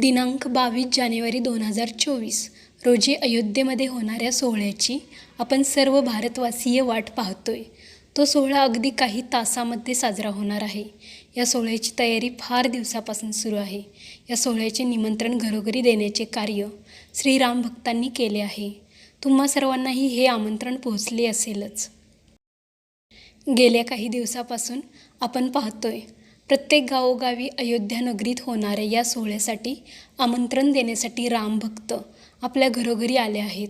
दिनांक बावीस जानेवारी दोन हजार चोवीस रोजी अयोध्येमध्ये होणाऱ्या सोहळ्याची आपण सर्व भारतवासीय वाट पाहतोय. तो सोहळा अगदी काही तासामध्ये साजरा होणार आहे. या सोहळ्याची तयारी फार दिवसापासून सुरू आहे. या सोहळ्याचे निमंत्रण घरोघरी देण्याचे कार्य श्रीराम भक्तांनी केले आहे. तुम्हा सर्वांनाही हे आमंत्रण पोहोचले असेलच. गेल्या काही दिवसापासून आपण पाहतोय प्रत्येक गावोगावी अयोध्या नगरीत होणाऱ्या या सोहळ्यासाठी आमंत्रण देण्यासाठी रामभक्त आपल्या घरोघरी आले आहेत.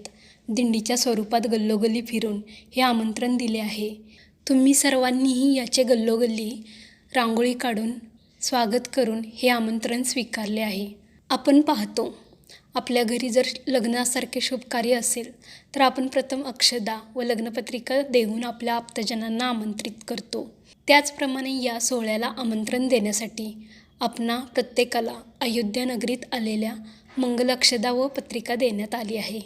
दिंडीच्या स्वरूपात गल्लोगल्ली फिरून हे आमंत्रण दिले आहे. तुम्ही सर्वांनीही याचे गल्लोगल्ली रांगोळी काढून स्वागत करून हे आमंत्रण स्वीकारले आहे. आपण पाहतो. आपल्या घरी जर लग्नासारखे शुभ कार्य असेल तर आपण प्रथम अक्षदा व लग्नपत्रिका देऊन आपल्या आप्तजनांना आमंत्रित करतो. त्याचप्रमाणे या सोहळ्याला आमंत्रण देण्यासाठी आपणा प्रत्येकाला अयोध्या नगरीत आलेल्या मंगलाक्षदा व पत्रिका देण्यात आली आहे.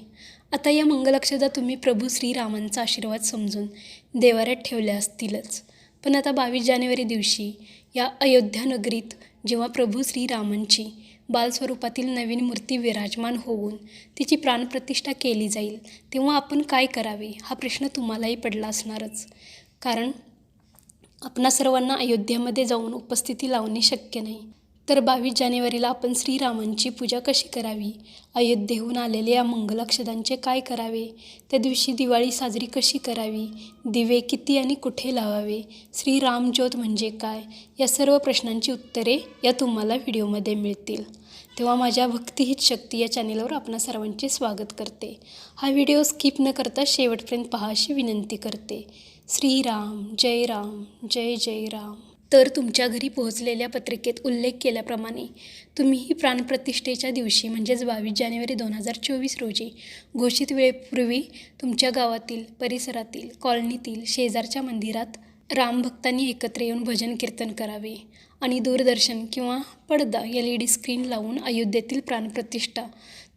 आता या मंगलाक्षदा तुम्ही प्रभू श्रीरामांचा आशीर्वाद समजून देवाऱ्यात ठेवल्या असतीलच. पण आता बावीस जानेवारी दिवशी या अयोध्या नगरीत जेव्हा प्रभू श्रीरामांची बालस्वरूपातील नवीन मूर्ती विराजमान होऊन तिची प्राणप्रतिष्ठा केली जाईल तेव्हा आपण काय करावे? हा प्रश्न तुम्हालाही पडला असणारच. कारण आपणा सर्वांना अयोध्येमध्ये जाऊन उपस्थिती लावणे शक्य नाही. तर बावीस जानेवारीला आपण श्रीरामांची पूजा कशी करावी? अयोध्येहून आलेल्या या मंगलाक्षदांचे काय करावे? त्या दिवशी दिवाळी साजरी कशी करावी? दिवे किती आणि कुठे लावावे? श्रीराम ज्योत म्हणजे काय? या सर्व प्रश्नांची उत्तरे या तुम्हाला व्हिडिओमध्ये मिळतील. तेव्हा माझ्या भक्तिहित शक्ती या चॅनेलवर आपणा सर्वांचे स्वागत करते. हा व्हिडिओ स्किप न करता शेवटपर्यंत पहा अशी विनंती करते. श्रीराम जय राम जय जय राम. तर तुमच्या घरी पोहोचलेल्या पत्रिकेत उल्लेख केल्याप्रमाणे तुम्हीही प्राणप्रतिष्ठेच्या दिवशी म्हणजेच बावीस जानेवारी दोन हजार चोवीस रोजी घोषित वेळेपूर्वी तुमच्या गावातील परिसरातील कॉलनीतील शेजारच्या मंदिरात रामभक्तांनी एकत्र येऊन भजन कीर्तन करावे आणि दूरदर्शन किंवा पडदा एल ई डी स्क्रीन लावून अयोध्येतील प्राणप्रतिष्ठा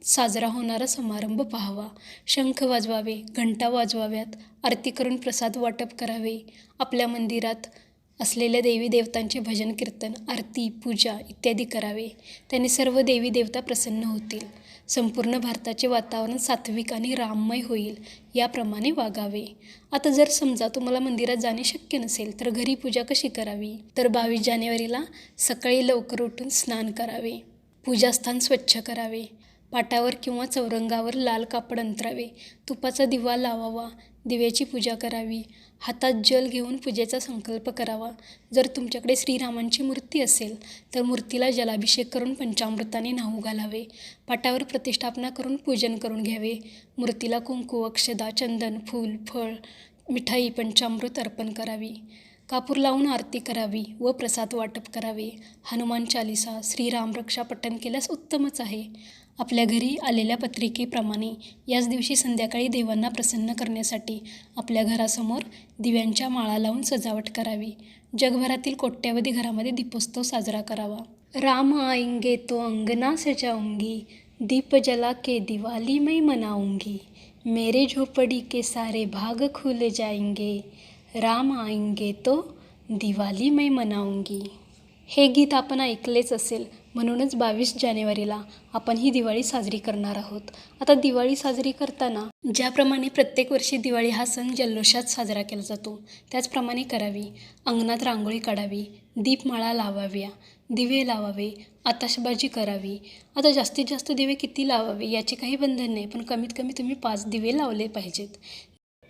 साजरा होणारा समारंभ पाहावा. शंख वाजवावे घंटा वाजवाव्यात आरती करून प्रसाद वाटप करावे. आपल्या मंदिरात असलेल्या देवी देवतांचे भजन कीर्तन आरती पूजा इत्यादी करावे. त्याने सर्व देवी देवता प्रसन्न होतील. संपूर्ण भारताचे वातावरण सात्विक आणि राममय होईल याप्रमाणे वागावे. आता जर समजा तुम्हाला मंदिरात जाणे शक्य नसेल तर घरी पूजा कशी करावी? तर बावीस जानेवारीला सकाळी लवकर उठून स्नान करावे. पूजास्थान स्वच्छ करावे. पाटावर किंवा चौरंगावर लाल कापड अंतरावे. तुपाचा दिवा लावावा दिव्याची पूजा करावी. हातात जल घेऊन पूजेचा संकल्प करावा. जर तुमच्याकडे श्रीरामांची मूर्ती असेल तर मूर्तीला जलाभिषेक करून पंचामृताने न्हाऊ घालावे. पाटावर प्रतिष्ठापना करून पूजन करून घ्यावे. मूर्तीला कुंकू अक्षदा चंदन फूल फळ मिठाई पंचामृत अर्पण करावी. कापूर लावून आरती करावी व प्रसाद वाटप करावे. हनुमान चालिसा श्रीराम रक्षा पठण केल्यास उत्तमच आहे. आपल्या घरी आलेल्या पत्रिकेप्रमाणे याच दिवशी संध्याकाळी देवांना प्रसन्न करण्यासाठी आपल्या घरासमोर दिव्यांच्या माळा लावून सजावट करावी. जगभरातील कोट्यावधी घरामध्ये दीपोत्सव साजरा करावा. राम आएंगे तो अंगना सजाऊंगी दीप जला के दिवाली मैं मनाऊंगी. मेरे झोपड़ी के सारे भाग खुल जाएंगे. राम आएंगे तो दिवाली मैं मनाऊंगी. हे गीत आपण ऐकलेच असेल म्हणूनच बावीस जानेवारीला आपण ही दिवाळी साजरी करणार आहोत. आता दिवाळी साजरी करताना ज्याप्रमाणे प्रत्येक वर्षी दिवाळी हा सण जल्लोषात साजरा केला जातो त्याचप्रमाणे करावी. अंगणात रांगोळी काढावी दीपमाळा लावाव्या दिवे लावावे आताशबाजी करावी. आता जास्तीत जास्त दिवे किती लावावे याचे काही बंधन नाही पण कमीत कमी तुम्ही पाच दिवे लावले पाहिजेत.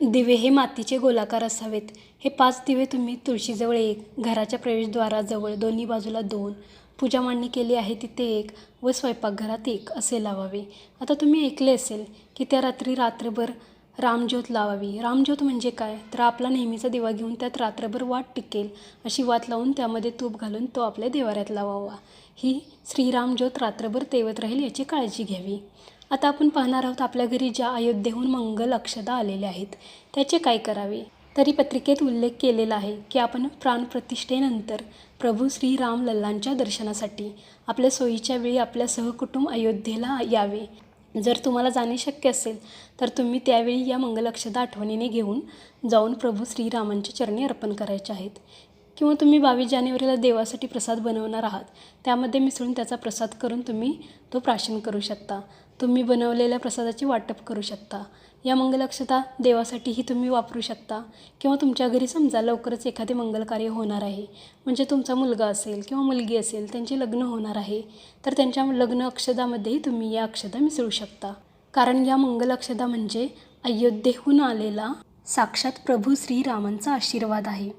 दिवे हे मातीचे गोलाकार असावेत. हे पाच दिवे तुम्ही तुळशीजवळ एक घराच्या प्रवेशद्वाराजवळ दोन्ही बाजूला दोन पूजा मांडणी केली आहे तिथे एक व स्वयंपाकघरात एक असे लावावे. आता तुम्ही ऐकले असेल की त्या रात्री रात्रभर रामज्योत लावावी. रामज्योत म्हणजे काय? तर आपला नेहमीचा दिवा घेऊन त्यात रात्रभर वाट टिकेल अशी वात लावून त्यामध्ये तूप घालून तो आपल्या देवाऱ्यात लावावा. ही श्रीरामज्योत रात्रभर तेवत राहील याची काळजी घ्यावी. आता आपण पाहणार आहोत आपल्या घरी ज्या अयोध्येहून मंगल अक्षदा आलेल्या आहेत त्याचे काय करावे? तरी पत्रिकेत उल्लेख केलेला आहे की आपण प्राणप्रतिष्ठेनंतर प्रभू श्रीराम लल्लांच्या दर्शनासाठी आपल्या सोयीच्या वेळी आपल्या सहकुटुंब अयोध्येला यावे. जर तुम्हाला जाणे शक्य असेल तर तुम्ही त्यावेळी या मंगलक्षदा आठवणीने घेऊन जाऊन प्रभू श्रीरामांच्या चरणी अर्पण करायचे आहेत. किंवा तुम्ही बावीस जानेवारीला देवासाठी प्रसाद बनवणार आहात त्यामध्ये मिसळून त्याचा प्रसाद करून तुम्ही तो प्राशन करू शकता. तुम्ही बनवलेल्या प्रसादाची वाटप करू शकता. या मंगलाक्षता देवासाठीही तुम्ही वापरू शकता किंवा तुमच्या घरी समजा लवकरच एखादे मंगलकार्य होणार आहे म्हणजे तुमचा मुलगा असेल किंवा मुलगी असेल त्यांचे लग्न होणार आहे तर त्यांच्या लग्न अक्षदामध्येही तुम्ही या अक्षदा मिसळू शकता. कारण या मंगल अक्षदा म्हणजे अयोध्येहून आलेला साक्षात प्रभू श्रीरामांचा आशीर्वाद आहे.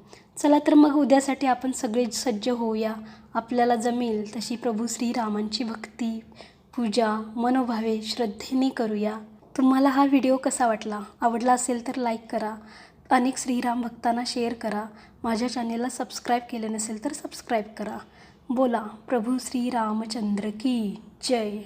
चला तर मग उद्यासाठी आपण सगळे सज्ज होऊया. आपल्याला जमेल तशी प्रभू श्रीरामांची भक्ती पूजा मनोभावे श्रद्धेने करूया. तुम्हाला हा व्हिडिओ कसा वाटला? आवडला असेल तर लाईक करा. अनेक श्रीराम भक्तांना शेअर करा. माझ्या चॅनेलला सबस्क्राईब केले नसेल तर सबस्क्राईब करा. बोला प्रभू श्रीरामचंद्र की जय.